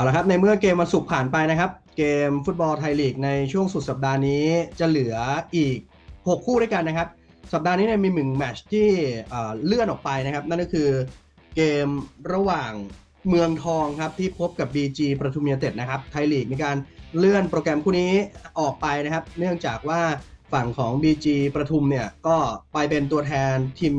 เอาละครับในเมื่อเกมวันศุกร์ผ่านไปนะครับ เกมฟุตบอลไทยลีกในช่วงสุดสัปดาห์นี้จะเหลืออีก 6 คู่ด้วยกันนะครับ สัปดาห์นี้เนี่ยมีหนึ่งแมตช์ที่เลื่อนออกไปนะครับ นั่นก็คือเกมระหว่างเมืองทองครับที่พบกับ BG ประทุมยูไนเต็ดนะครับไทยลีกมีการเลื่อนโปรแกรมคู่นี้ออกไปนะครับ เนื่องจากว่าฝั่งของ BG ประทุมเนี่ยก็ไปเป็นตัวแทนทีม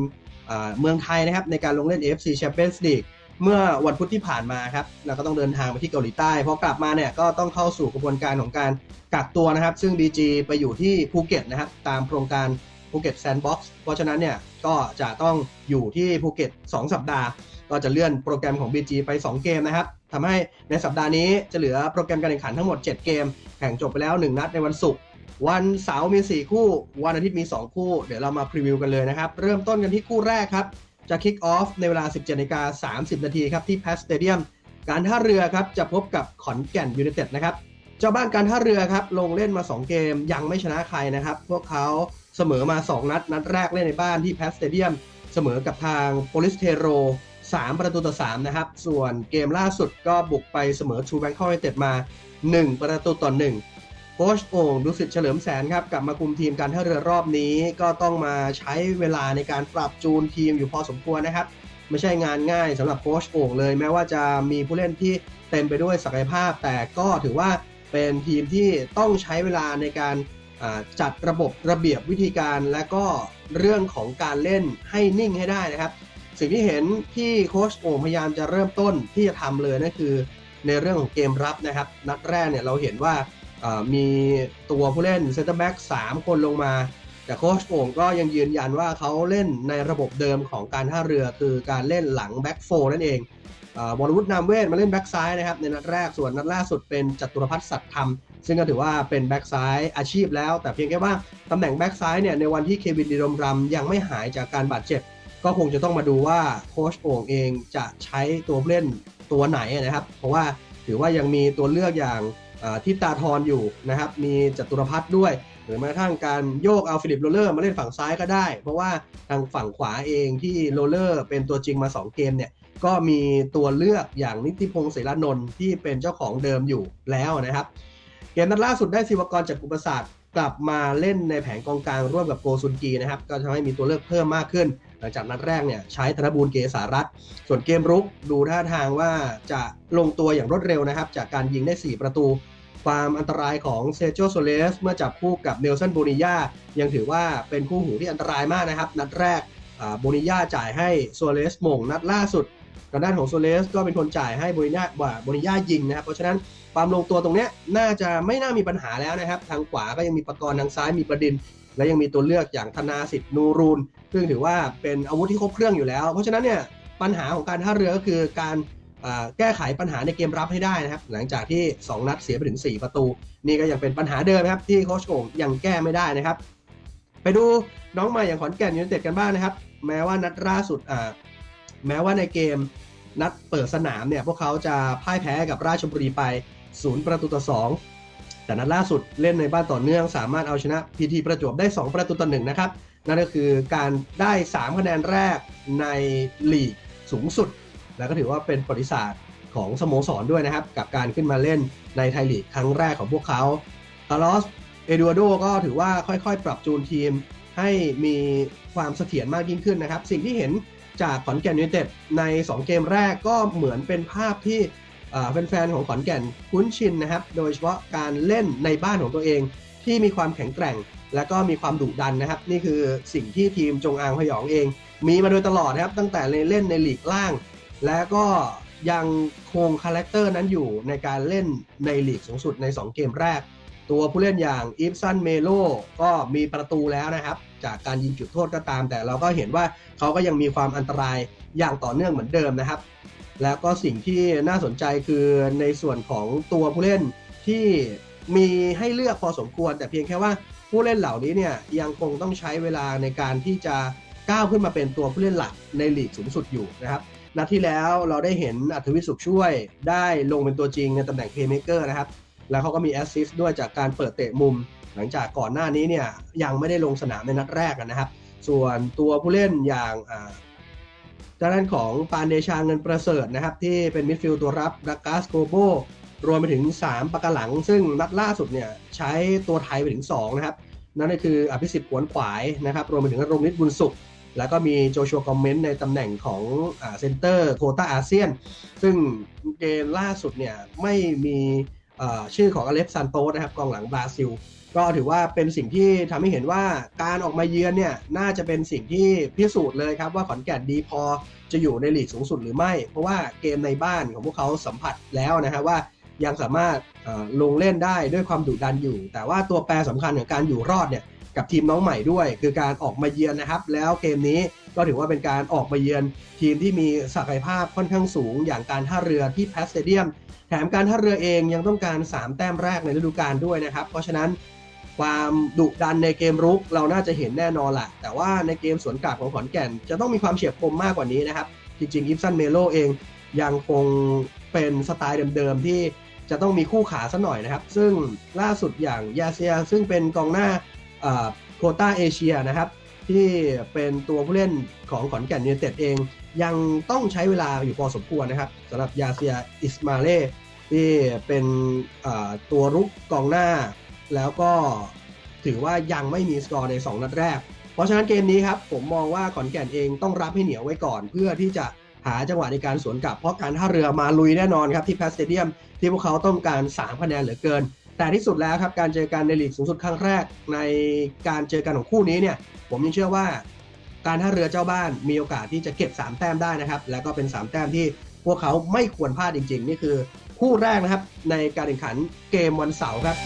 เอ่อเมืองไทยนะครับในการลงเล่น AFC Champions League เมื่อวันพุธที่ผ่านมาครับเราก็ต้องเดินทางไปที่เกาหลีใต้พอกลับมาเนี่ยก็ต้องเข้าสู่กระบวนการของการกักตัวนะครับ ซึ่ง BG ไปอยู่ที่ภูเก็ตนะครับ ตามโครงการภูเก็ตแซนด์บ็อกซ์เพราะฉะนั้นเนี่ยก็จะต้องอยู่ที่ภูเก็ต 2 สัปดาห์ ก็จะเลื่อนโปรแกรมของ BG ไป 2 เกมนะครับทำให้ในสัปดาห์นี้จะเหลือโปรแกรมการแข่งขันทั้งหมด 7 เกม แข่งจบไปแล้ว 1 นัดในวันศุกร์วันเสาร์มี 4 คู่ วันอาทิตย์มี 2 คู่ เดี๋ยวเรามาพรีวิวกันเลยนะครับ เริ่มต้นกันที่คู่แรกครับ จะคิกออฟในเวลา 17นาฬิกา30 นาทีครับ ที่แพสเตเดียม การท่าเรือครับ จะพบกับขอนแก่นยูไนเต็ดนะครับ เจ้าบ้านการท่าเรือครับ ลงเล่นมา 2 เกมยังไม่ชนะใครนะครับ พวกเขาเสมอมา 2 นัด นัดแรกเล่นในบ้านที่แพสเตเดียม เสมอกับทางโปลิสเทโร 3 ประตูต่อ 3 นะครับ ส่วนเกมล่าสุดก็บุกไปเสมอทูแบงคอกยูไนเต็ดมา 1 ประตูต่อ 1 ค้ชโอ่งดุสิตเฉลิมแสนครับกลับมาคุมทีมการท่าเรือรอบนี้ก็ต้องมาใช้เวลาในการปรับจูนทีมอยู่พอสมควรนะครับ ไม่ใช่งานง่ายสำหรับโค้ชโอ่งเลย แม้ว่าจะมีผู้เล่นที่เต็มไปด้วยศักยภาพ แต่ก็ถือว่าเป็นทีมที่ต้องใช้เวลาในการจัดระบบระเบียบวิธีการและก็เรื่องของการเล่นให้นิ่งให้ได้นะครับ สิ่งที่เห็นที่โค้ชโอ่งพยายามจะเริ่มต้นที่จะทำเลยนั่นคือ ในเรื่องของเกมรับนะครับ นัดแรกเนี่ยเราเห็นว่า มีตัวผู้เล่นเซนเตอร์แบ็กสามคนลงมา แต่โค้ชโอ่งก็ยังยืนยันว่าเขาเล่นในระบบเดิมของการท่าเรือคือการเล่นหลังแบ็กโฟนั่นเองอบอลวุฒนามเวทมาเล่นแบ็กซ้ายนะครับในนัดแรกส่วนนัดล่าสุดเป็นจัตุรพัฒน์สัตย์ธรรม ซึ่งก็ถือว่าเป็นแบ็กซ้ายอาชีพแล้ว แต่เพียงแค่ว่าตำแหน่งแบ็กซ้ายเนี่ยในวันที่เควินดีรมรำยังไม่หายจากการบาดเจ็บ ก็คงจะต้องมาดูว่าโค้ชโอ่งเองจะใช้ตัวเล่นตัวไหนนะครับ เพราะว่าถือว่ายังมีตัวเลือกอย่าง ที่ตาทรอยู่นะครับ มีจตุรพัฒน์ด้วย หรือแม้กระทั่งการโยกเอาฟิลิปโรเลอร์มาเล่นฝั่งซ้ายก็ได้ เพราะว่าทางฝั่งขวาเองที่โรเลอร์เป็นตัวจริงมา 2 เกมเนี่ยก็มีตัวเลือกอย่างนิติพงศ์เสรานนท์ที่เป็นเจ้าของเดิมอยู่แล้วนะครับ เกมนัดล่าสุดได้ศิวกรจากอุปสรรคกลับมาเล่นในแผงกองกลางร่วมกับโกซุนกีนะครับ ก็ทำให้มีตัวเลือกเพิ่มมากขึ้น หลังจากนัดแรกเนี่ยใช้ธนบูลเกษารัตส่วนเกมรุกดูท่าทางว่าจะลงตัวอย่างรวดเร็วนะครับ จากการยิงได้ 4 ประตู ความอันตรายของเซโจโซเลสเมื่อจับคู่กับเนลสันโบนิยายังถือว่าเป็นคู่หูที่อันตรายมากนะครับ นัดแรกโบนิยาจ่ายให้โซเลสมงนัดล่าสุดทางด้านของโซเลสก็เป็นคนจ่ายให้โบนิยาว่าโบนิยายิงนะครับเพราะฉะนั้นความลงตัวตรงเนี้ยน่าจะไม่น่ามีปัญหาแล้วนะครับ ทางขวาก็ยังมีประกรณ์ทางซ้ายมีประดิน และยังมีตัวเลือกอย่างธนาสิทธิ์นูรูน ซึ่งถือว่าเป็นอาวุธที่ครบเครื่องอยู่แล้ว เพราะฉะนั้นเนี่ยปัญหาของการท่าเรือก็คือการแก้ไขปัญหาในเกมรับให้ได้นะครับ หลังจากที่ 2 นัดเสียไปถึง 4 ประตู นี่ก็ยังเป็นปัญหาเดิมครับที่โค้ชโอ่งยังแก้ไม่ได้นะครับ ไปดูน้องใหม่อย่างขอนแก่นยูไนเต็ดกันบ้างนะครับ แม้ว่านัดล่าสุดแม้ว่าในเกมนัดเปิดสนามเนี่ยพวกเขาจะพ่ายแพ้กับราชบุรีไป 0 ประตูต่อ 2 แต่นัดล่าสุดเล่นในบ้านต่อเนื่อง สามารถเอาชนะพีทีประจวบได้ 2 ประตูต่อหนึ่งนะครับ นั่นก็คือการได้ 3 คะแนนแรกในลีกสูงสุด แล้วก็ถือว่าเป็นประวัติศาสตร์ของสโมสรด้วยนะครับ กับการขึ้นมาเล่นในไทยลีกครั้งแรกของพวกเขาคาร์ลอสเอดูโดก็ถือว่าค่อยๆ ปรับจูนทีมให้มีความเสถียรมากยิ่งขึ้นนะครับ สิ่งที่เห็นจากขอนแก่นยูไนเต็ดใน 2 เกมแรกก็เหมือนเป็นภาพที่ แฟนๆของขอนแก่นคุ้นชินนะครับ โดยเฉพาะการเล่นในบ้านของตัวเองที่มีความแข็งแกร่ง และก็มีความดุดันนะครับ นี่คือสิ่งที่ทีมจงอางพยองเอง มีมาโดยตลอดนะครับ ตั้งแต่เล่นในหลีกล่าง และก็ยังคงคาแรคเตอร์นั้นอยู่ในการเล่นในหลีกสูงสุดใน 2 เกมแรก ตัวผู้เล่นอย่างอีฟซันเมโลก็มีประตูแล้วนะครับ จากการยิงจุดโทษก็ตาม แต่เราก็เห็นว่าเขาก็ยังมีความอันตรายอย่างต่อเนื่องเหมือนเดิมนะครับ แล้วก็สิ่งที่น่าสนใจคือในส่วนของตัวผู้เล่นที่มีให้เลือกพอสมควร แต่เพียงแค่ว่าผู้เล่นเหล่านี้เนี่ยยังคงต้องใช้เวลาในการที่จะก้าวขึ้นมาเป็นตัวผู้เล่นหลักในลีกสูงสุดอยู่นะครับนัดที่แล้วเราได้เห็นอัธวิสุขช่วยได้ลงเป็นตัวจริงในตำแหน่งเพย์เมเกอร์นะครับ แล้วเขาก็มีแอสซิสต์ด้วยจากการเปิดเตะมุม หลังจากก่อนหน้านี้เนี่ยยังไม่ได้ลงสนามในนัดแรกนะครับ ส่วนตัวผู้เล่นอย่าง ด้านของปานเดชาเงินประเสริฐนะครับ ที่เป็นมิดฟิลด์ตัวรับดักกาสโกโบรวมไปถึง 3 ประกหลัง ซึ่งนัดล่าสุดเนี่ยใช้ตัวไทยไปถึง 2 นะครับ นั่นก็คืออภิสิทธิ์ขวนขวายนะครับ รวมไปถึงรงฤทธิ์บุญสุข แล้วก็มีโจชัวคอมเมนต์ในตำแหน่งของเซนเตอร์โคต้าอาเซียน ซึ่งเกมล่าสุดเนี่ยไม่มี ชื่อของอเล็กซานโตนะครับกองหลังบราซิล ก็ถือว่าเป็นสิ่งที่ทำให้เห็นว่าการออกมาเยือนเนี่ยน่าจะเป็นสิ่งที่พิสูจน์เลยครับว่าขอนแก่นดีพอจะอยู่ในลีกสูงสุดหรือไม่ เพราะว่าเกมในบ้านของพวกเขาสัมผัสแล้วนะครับว่ายังสามารถลงเล่นได้ด้วยความดุดันอยู่ แต่ว่าตัวแปรสำคัญของการอยู่รอดเนี่ยกับทีมน้องใหม่ด้วย คือการออกมาเยือนนะครับ แล้วเกมนี้ ก็ถือว่าเป็นการออกมาเยือนทีมที่มีศักยภาพค่อนข้างสูง อย่างการท่าเรือที่แพสเตเดียม แถมการท่าเรือเองยังต้องการ 3 แต้มแรกในฤดูกาลด้วยนะครับ เพราะฉะนั้นความดุดันในเกมรุกเราน่าจะเห็นแน่นอนแหละแต่ว่าในเกมสวนกลับของขอนแก่น จะต้องมีความเฉียบคมมากกว่านี้นะครับ จริงๆอิฟซันเมโลเองยังคงเป็นสไตล์เดิมๆที่จะต้องมีคู่ขาซะหน่อยนะครับ ซึ่งล่าสุดอย่างยาเซีย ซึ่งเป็นกองหน้าโคต้าเอเชียนะครับ ที่เป็นตัวผู้เล่นของขอนแก่นยูไนเต็ดเอง ยังต้องใช้เวลาอยู่พอสมควรนะครับสำหรับยาเซียอิสมาเล่ที่เป็นตัวรุกกองหน้า แล้วก็ถือว่ายังไม่มีสกอร์ใน 2 นัดแรก เพราะฉะนั้นเกมนี้ครับ ผมมองว่าขอนแก่นเองต้องรับให้เหนียวไว้ก่อน เพื่อที่จะหาจังหวะในการสวนกลับ เพราะการท่าเรือมาลุยแน่นอนครับที่แพสเตเดียมที่พวกเขาต้องการ 3 คะแนนเหลือเกิน แต่ที่สุดแล้วครับการเจอกันในลีกสูงสุดครั้งแรกในการเจอกันของคู่นี้เนี่ย ผมยังเชื่อว่า การท่าเรือเจ้าบ้านมีโอกาสที่จะเก็บ 3 แต้มได้นะครับ แล้วก็เป็น 3 แต้มที่พวกเขาไม่ควรพลาดจริง ๆ นี่คือคู่แรกนะครับในการแข่งขันเกมวันเสาร์ครับ